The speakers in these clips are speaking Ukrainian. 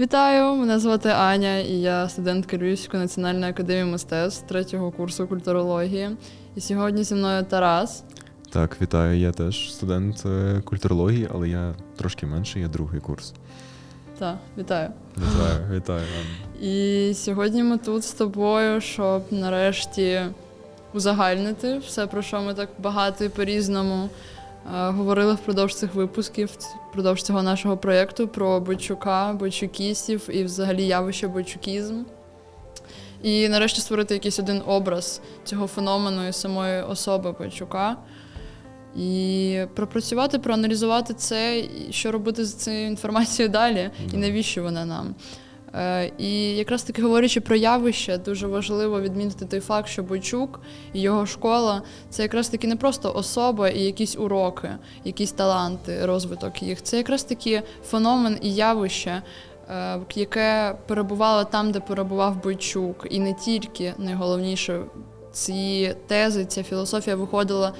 Вітаю! Мене звати Аня, і я студентка Львівської національної академії мистецтв третього курсу культурології. І сьогодні зі мною Тарас. Так, вітаю. Я теж студент е, культурології, але я трошки менший, я другий курс. Так, вітаю. Вітаю, вітаю. Анна. І сьогодні ми тут з тобою, щоб нарешті узагальнити все, про що ми так багато і по-різному говорили впродовж цих випусків, впродовж цього нашого проєкту про Бойчука, бойчукістів і взагалі явище бойчукізм. І нарешті створити якийсь один образ цього феномену і самої особи Бойчука. І пропрацювати, проаналізувати це, і що робити з цією інформацією далі, і навіщо вона нам. Е, І якраз таки говорячи про явище, дуже важливо відмітити той факт, що Бойчук і його школа це якраз таки не просто особа і якісь уроки, якісь таланти, розвиток їх. Це якраз таки феномен і явище, е, яке перебувало там, де перебував Бойчук. І не тільки найголовніше ці тези, ця філософія виходила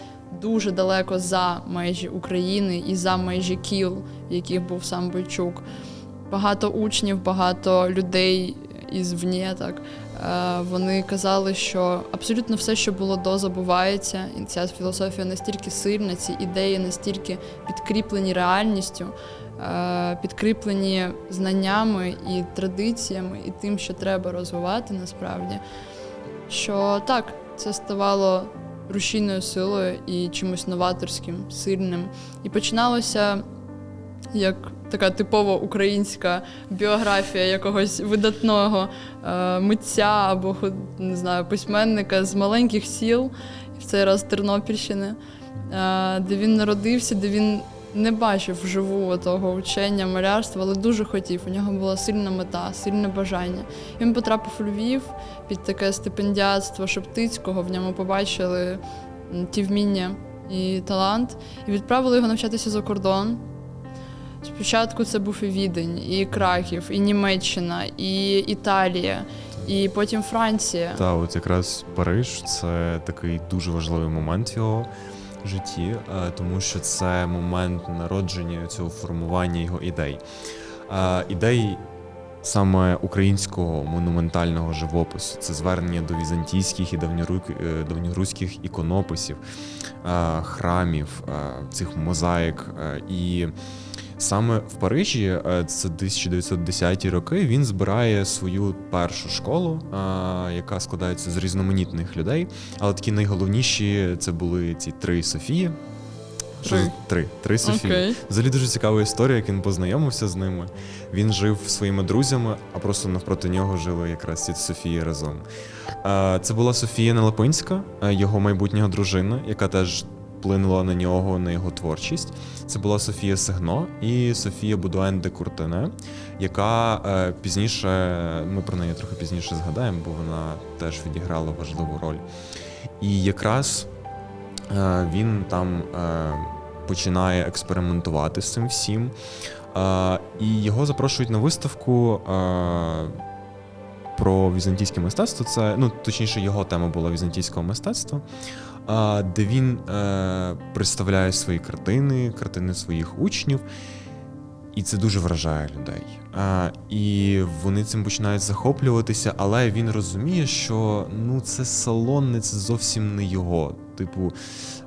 дуже далеко за межі України і за межі кіл, в яких був сам Бойчук багато учнів, багато людей ізвні, так е, вони казали, що абсолютно все, що було до, забувається, і ця філософія настільки сильна, ці ідеї настільки підкріплені реальністю, е, підкріплені знаннями і традиціями, і тим, що треба розвивати насправді. Що так, це ставало рушійною силою і чимось новаторським, сильним. І починалося як така типово українська біографія якогось видатного е, митця або не знаю, письменника з маленьких сіл, в цей раз Тернопільщини, е, де він народився, де він не бачив вживу того учення, малярства, але дуже хотів. У нього була сильна мета, сильне бажання. Він потрапив у Львів під таке стипендіатство Шептицького. В ньому побачили ті вміння і талант, і відправили його навчатися за кордон. Спочатку це був і Відень, і Краків, і Німеччина, і Італія, і потім Франція. Та от якраз Париж це такий дуже важливий момент в його житті, е, тому що це момент народження цього формування його ідей. Е, Ідей саме українського монументального живопису, це звернення до візантійських і е, давньоруських іконописів, храмів, цих мозаїк. І Саме в Парижі, е, це 1910-ті роки, він збирає свою першу школу, е, яка складається з різноманітних людей. Але такі найголовніші це були ці три Софії. Що Три. Три. Три Софії. Окей. Взагалі дуже цікава історія, як він познайомився з ними. Він жив своїми друзями, а просто навпроти нього жили якраз ці Софії разом. Е, Це була Софія Нелепинська, його майбутня дружина, яка теж вплинула на нього, на його творчість. Це була Софія Сегно і Софія Будуен де Куртене, яка е, пізніше, ми про неї трохи пізніше згадаємо, бо вона теж відіграла важливу роль. І якраз е, він там е, починає експериментувати з цим всім. І його запрошують на виставку. Про візантійське мистецтво, це ну точніше, його тема була візантійського мистецтва, де він е, представляє свої картини, картини своїх учнів, і це дуже вражає людей. А, і вони цим починають захоплюватися, але він розуміє, що ну це салонне, це зовсім не його. Типу,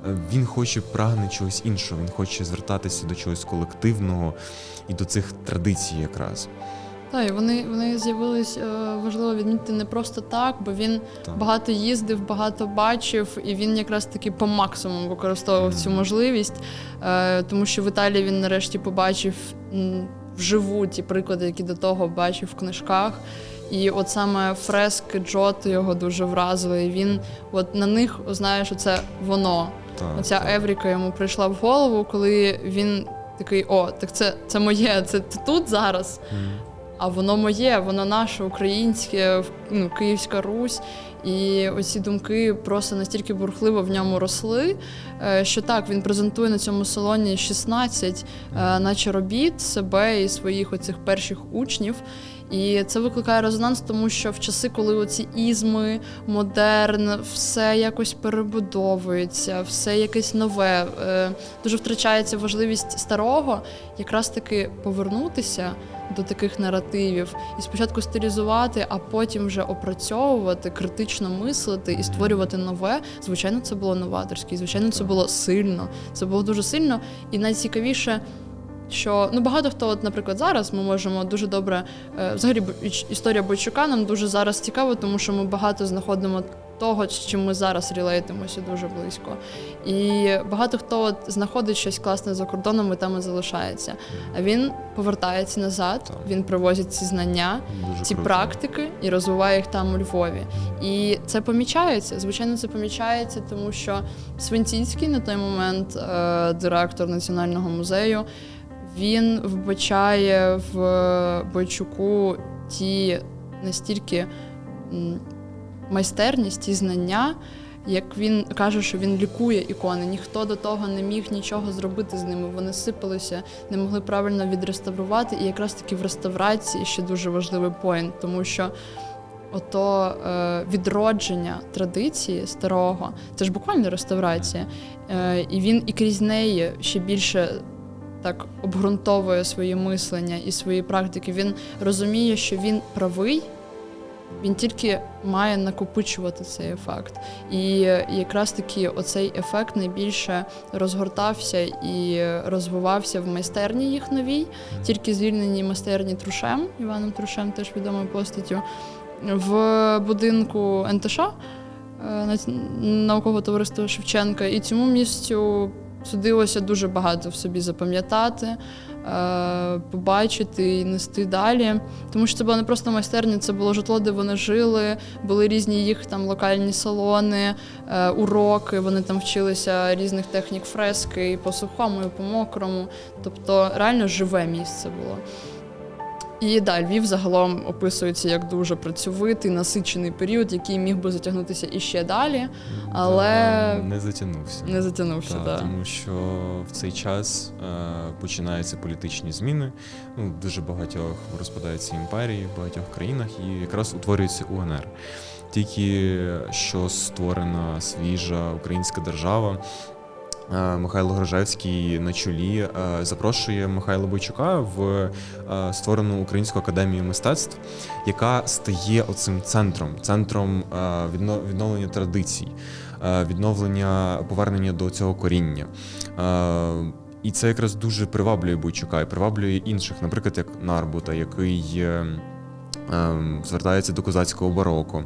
е, він хоче прагне чогось іншого, він хоче звертатися до чогось колективного і до цих традицій якраз. Так, і вони, вони з'явились е, важливо відмітити не просто так, бо він Так. багато їздив, багато бачив, і він якраз таки по максимуму використовував цю можливість, е, тому що в Італії він нарешті побачив вживу ті приклади, які до того бачив в книжках. І от саме фрески Джот його дуже вразили. І він от на них знає, що це воно. Так, Оця так. Евріка йому прийшла в голову, коли він такий: о, так це, це моє, це тут зараз. Мгм. А воно моє, воно наше, українське, ну, Київська Русь. І оці думки просто настільки бурхливо в ньому росли, е, що так, він презентує на цьому салоні 16 е, наче робіт себе і своїх оцих перших учнів. І це викликає резонанс, тому що в часи, коли оці ізми, модерн, все якось перебудовується, все якесь нове, е, дуже втрачається важливість старого, якраз таки повернутися до таких наративів і спочатку стилізувати, а потім вже опрацьовувати, критично мислити і створювати нове. Звичайно, це було новаторське, і звичайно, це було сильно. Це було дуже сильно. І найцікавіше, що ну багато хто, от, наприклад, зараз ми можемо дуже добре. Е, взагалі, історія Бойчука нам дуже зараз цікава, тому що ми багато знаходимо того, з чим ми зараз релейтимося дуже близько. І багато хто от знаходить щось класне за кордоном і там і залишається. А він повертається назад, він привозить ці знання, Дуже ці круто. практики і розвиває їх там у Львові. І це помічається. Звичайно, це помічається, тому що Свинціцький на той момент, е, директор національного музею, він вбачає в Бойчуку ті настільки майстерність, ті знання. Як він каже, що він лікує ікони, ніхто до того не міг нічого зробити з ними. Вони сипалися, не могли правильно відреставрувати. І якраз таки в реставрації ще дуже важливий поінт, тому що ото е, відродження традиції старого, це ж буквально реставрація. Е, і він і крізь неї ще більше так обґрунтовує своє мислення і свої практики. Він розуміє, що він правий. Він тільки має накопичувати цей ефект. І якраз таки оцей ефект найбільше розгортався і розвивався в майстерні їх новій, тільки звільненій майстерні Трушем, Іваном Трушем, теж відомою постаттю, в будинку НТШ е, наукового товариства Шевченка. І цьому місцю судилося дуже багато в собі запам'ятати, е, побачити і нести далі. Тому що це була не просто майстерня, це було житло, де вони жили, були різні їх там локальні салони, е, уроки. Вони там вчилися різних технік фрески і по сухому, і по мокрому. Тобто реально живе місце було. І да, Львів загалом описується як дуже працьовитий, насичений період, який міг би затягнутися іще далі, але Да, не затягнувся. не затягнувся. Так, да. Тому що в цей час е, починаються політичні зміни. Ну, дуже багатьох розпадаються імперії в багатьох країнах, і якраз утворюється УНР. Тільки що створена свіжа українська держава. Е, Михайло Грожевський на чолі е, запрошує Михайла Бойчука в е, створену Українську академію мистецтв, яка стає оцим центром, центром відновлення традицій, відновлення повернення до цього коріння. І це якраз дуже приваблює Бойчука і приваблює інших, наприклад, як Нарбута, який звертається до козацького бароко,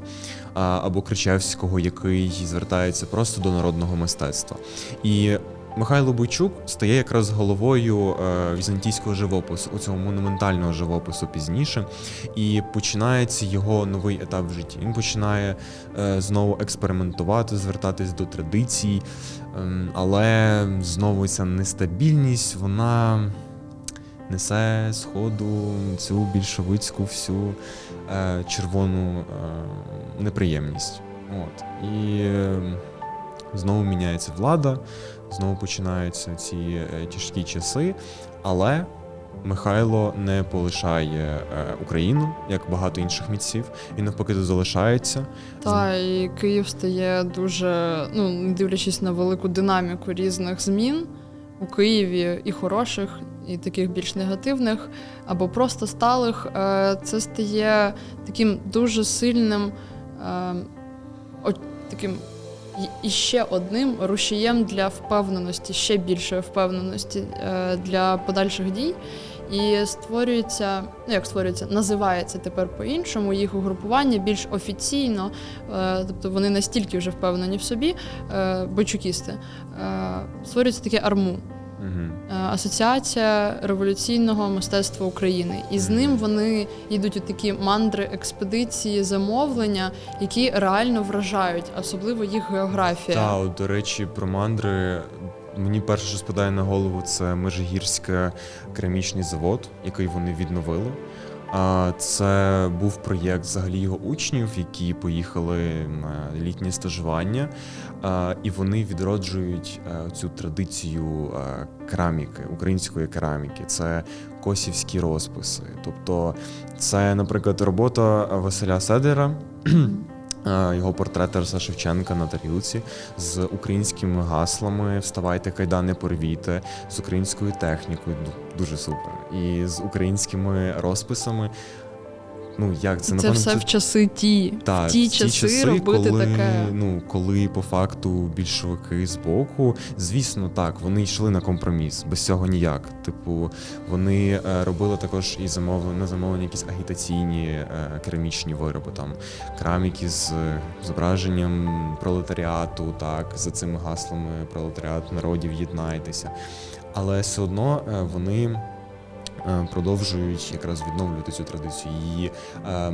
або Кричевського, який звертається просто до народного мистецтва. І Михайло Бойчук стає якраз головою е, візантійського живопису, у цього монументального живопису пізніше, і починається його новий етап в житті. Він починає е, знову експериментувати, звертатись до традицій, ем, але знову ця нестабільність, вона несе з ходу цю більшовицьку всю е, червону е, неприємність. От. І е, знову міняється влада, знову починаються ці е, тяжкі часи, але Михайло не полишає е, Україну, як багато інших митців. Він навпаки тут залишається. Та і Київ стає дуже, ну не дивлячись на велику динаміку різних змін у Києві і хороших, і таких більш негативних, або просто сталих. е, Це стає таким дуже сильним, е, таким і- ще одним рушієм для впевненості, ще більшої впевненості е, для подальших дій. І створюється, ну як створюється, називається тепер по-іншому їх угрупування більш офіційно, е, тобто вони настільки вже впевнені в собі, е, бойчукісти, е, створюється таке арму. Асоціація революційного мистецтва України, і з ним вони йдуть у такі мандри, експедиції, замовлення, які реально вражають, особливо їх географія. Та, от, до речі, про мандри. Мені перше, що спадає на голову, це Межигірський керамічний завод, який вони відновили. А, Це був проєкт взагалі його учнів, які поїхали на літнє стажування, і вони відроджують е, цю традицію е, кераміки, української кераміки. Це косівські розписи. Тобто, це, наприклад, робота Василя Седера. Його портрет Тараса Шевченка на тарілці з українськими гаслами Вставайте, кайдани, порвіте з українською технікою. Дуже супер. І з українськими розписами. Ну, як це, Це напевно, все в часи ті. так, в ті часи робити коли, таке. Ну, коли по факту більшовики з боку, звісно, так, вони йшли на компроміс, без цього ніяк. Типу, вони е, робили також і замовлення на замовлення якісь агітаційні е, керамічні вироби, там кераміки з е, зображенням пролетаріату, так, за цими гаслами пролетаріат народів єднайтеся. Але все одно е, вони продовжують якраз відновлювати цю традицію, її е,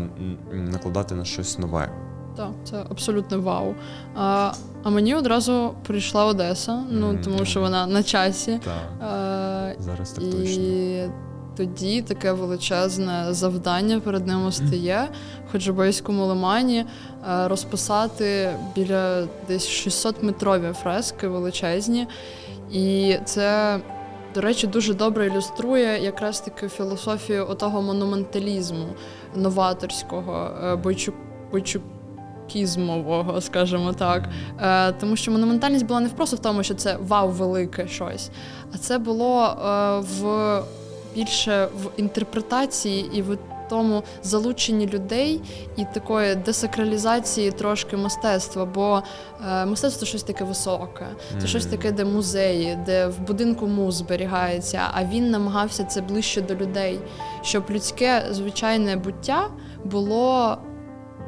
накладати на щось нове. Так, це абсолютно вау. А, а мені одразу прийшла Одеса, ну тому що вона на часі. Так, А, зараз так і точно. тоді таке величезне завдання перед ними стає в Ходжобейському лимані е, розписати біля десь 600-метрові фрески величезні. І це, до речі, дуже добре ілюструє якраз таки філософію отого монументалізму новаторського, е, бойчук, бойчукізмового, скажімо так. Е, тому що монументальність була не просто в тому, що це вау, велике щось, а це було е, в більше в інтерпретації і в тому залученні людей і такої десакралізації трошки мистецтва. Бо е, мистецтво це щось таке високе, це щось таке, де музеї, де в будинку муз зберігається. А він намагався це ближче до людей, щоб людське звичайне буття було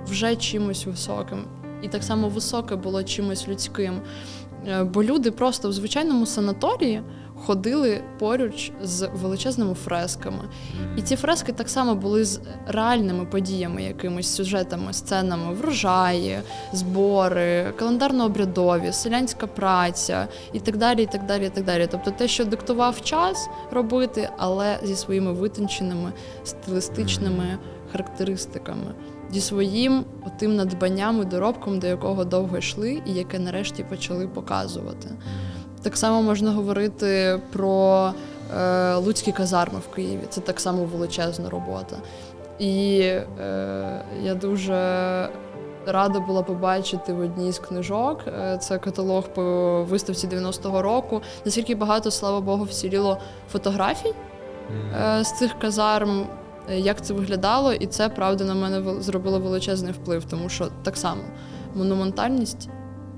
вже чимось високим. І так само високе було чимось людським. Е, Бо люди просто в звичайному санаторії ходили поруч з величезними фресками. І ці фрески так само були з реальними подіями, якимись сюжетами, сценами, врожаї, збори, календарно-обрядові, селянська праця і так далі. і так далі, і так далі. Тобто те, що диктував час робити, але зі своїми витонченими стилістичними характеристиками, зі своїм отим надбанням і доробком, до якого довго йшли, і яке нарешті почали показувати. Так само можна говорити про е, Луцькі казарми в Києві. Це так само величезна робота. І е, я дуже рада була побачити в одній з книжок. е, Це каталог по виставці 90-го року. Наскільки багато, слава Богу, вціліло фотографій е, з цих казарм, як це виглядало, і це правда на мене зробило величезний вплив, тому що так само монументальність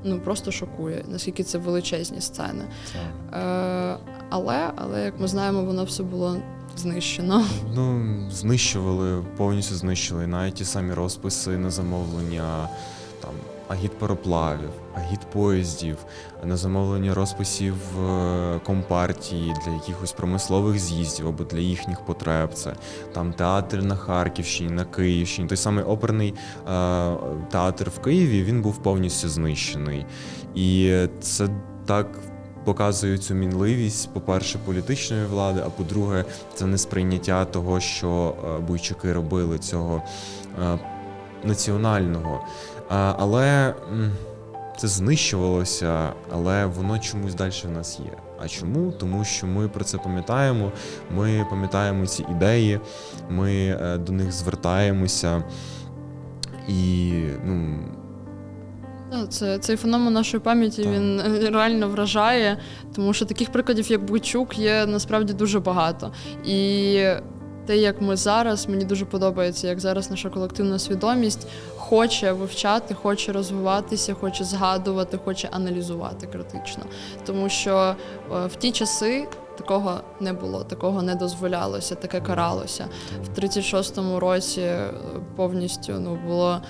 ну просто шокує, наскільки це величезні сцени. Е, але, але як ми знаємо, воно все було знищено. Ну, знищували, повністю знищили навіть ті самі розписи на замовлення там агітпароплавів, агітпоїздів, на замовлення розписів е, компартії для якихось промислових з'їздів або для їхніх потреб. Це там театр на Харківщині, на Київщині. Той самий оперний е, театр в Києві він був повністю знищений. І це так показує цю мінливість, по-перше, політичної влади, а по-друге, це несприйняття того, що е, бойчуки робили цього національного. А, Але це знищувалося, але воно чомусь далі в нас є. А чому? Тому що ми про це пам'ятаємо, ми пам'ятаємо ці ідеї, ми е, до них звертаємося. І ну, Це, цей феномен нашої пам'яті Так. він е, реально вражає, тому що таких прикладів, як Буйчук, є насправді дуже багато. І те, як ми зараз, мені дуже подобається, як зараз наша колективна свідомість хоче вивчати, хоче розвиватися, хоче згадувати, хоче аналізувати критично. Тому що е, в ті часи такого не було, такого не дозволялося, таке каралося. В 36-му році е, повністю ну, було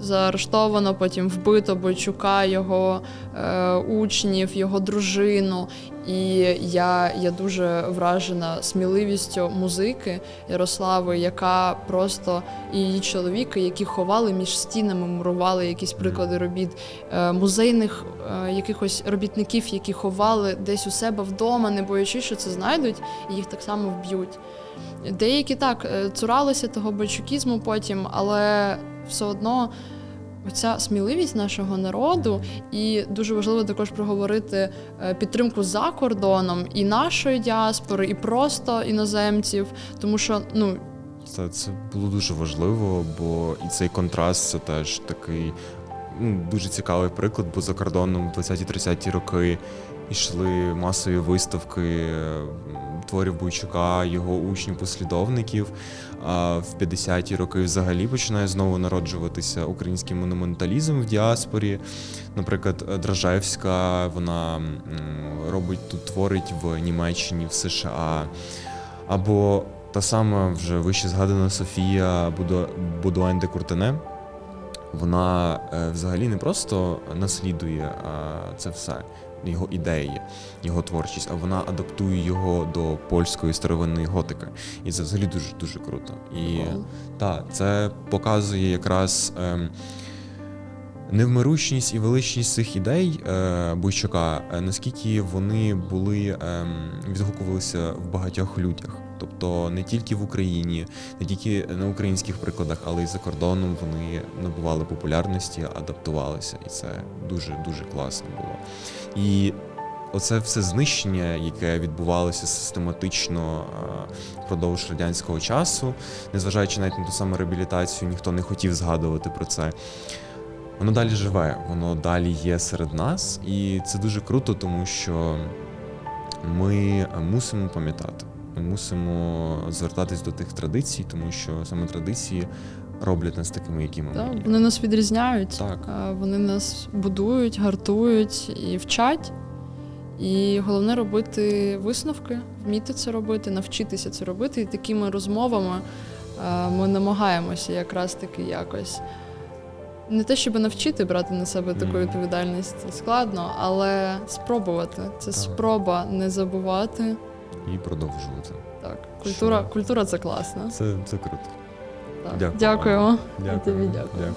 заарештовано, потім вбито Бойчука, його е, учнів, його дружину. І я, я дуже вражена сміливістю музики Ярослави, яка просто і її чоловіки, які ховали між стінами, мурували якісь приклади робіт е, музейних е, якихось робітників, які ховали десь у себе вдома, не боячись, що це знайдуть, і їх так само вб'ють. Деякі так е, цуралися того бойчукізму потім, але все одно. Оця сміливість нашого народу, і дуже важливо також проговорити е, підтримку за кордоном і нашої діаспори, і просто іноземців, тому що ну Це, це було дуже важливо, бо і цей контраст це теж такий ну, дуже цікавий приклад, бо за кордоном в 20-30-ті роки йшли масові виставки творів Бойчука, його учнів, послідовників. А в 50-ті роки взагалі починає знову народжуватися український монументалізм в діаспорі. Наприклад, Дражевська, вона робить тут творить в Німеччині, в США. Або та сама вже вище згадана Софія Будуань де Куртене. Вона е, взагалі не просто наслідує це все, його ідеї, його творчість, а вона адаптує його до польської старовинної готики. І це взагалі дуже дуже круто. І так, це показує якраз. Ем, Невмиручність і величність цих ідей е, Бойчука, е, наскільки вони були ем, відгукувалися в багатьох людях. Тобто не тільки в Україні, не тільки на українських прикладах, але й за кордоном вони набували популярності, адаптувалися, і це дуже дуже класно було. І оце все знищення, яке відбувалося систематично е, впродовж радянського часу, незважаючи навіть на ту саму реабілітацію, ніхто не хотів згадувати про це. Воно далі живе, воно далі є серед нас, і це дуже круто, тому що ми мусимо пам'ятати, ми мусимо звертатись до тих традицій, тому що саме традиції роблять нас такими, якими Да, ми вони нас відрізняють, Так. вони нас будують, гартують і вчать. І головне робити висновки, вміти це робити, навчитися це робити. І такими розмовами ми намагаємося якраз таки якось. Не те, щоб навчити брати на себе таку відповідальність, складно, але спробувати. Це Так. спроба не забувати. і продовжувати. Так, культура, культура це класно. Це, це круто. Так. Дякую. Дякуємо. Дякую. Дякую.